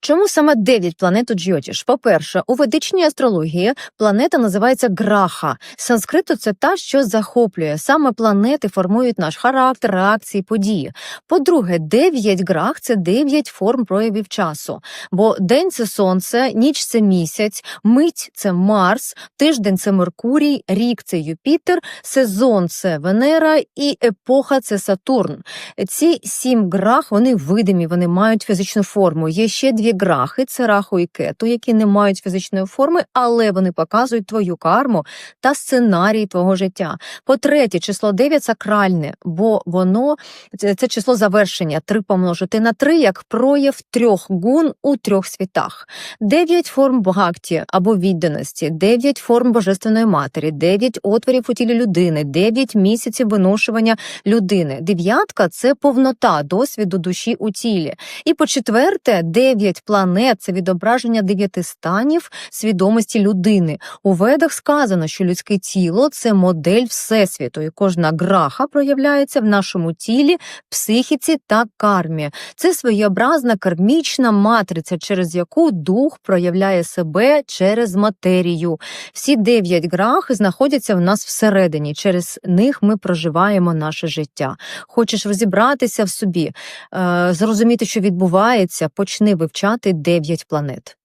Чому саме 9 планет у Джйотіш? По-перше, у ведичній астрології планета називається Граха. Санскриту це та, що захоплює. Саме планети формують наш характер, реакції, події. По-друге, 9 грах це 9 форм проявів часу. Бо день це сонце, ніч це місяць, мить це Марс, тиждень це Меркурій, рік це Юпітер, сезон це Венера і епоха це Сатурн. Ці сім грах вони видимі, вони мають фізичну форму. Є ще дві грахи: це раху і кету, які не мають фізичної форми, але вони показують твою карму та сценарій твого життя. По-третє, число 9 сакральне, бо воно це, число завершення. Три помножити на три як прояв трьох гун у трьох світах. Дев'ять форм богакті або відданості, дев'ять форм божественної матері, дев'ять отворів у тілі людини, дев'ять місяців виношування людини. Дев'ятка це повнота досвіду душі у тілі. І по четверте, дев'ять планет це відображення дев'яти станів свідомості людини. У ведах сказано, що людське тіло це модель всесвіту, і кожна граха проявляється в нашому тілі, психіці та кармі. Це своєобразна кармічна матриця, через яку дух проявляє себе через матерію. Всі дев'ять грах знаходяться в нас всередині. Через них ми проживаємо наше життя. Хочеш розібратися в собі, е, зрозуміти, що відбувається, почни вивчати дев'ять планет.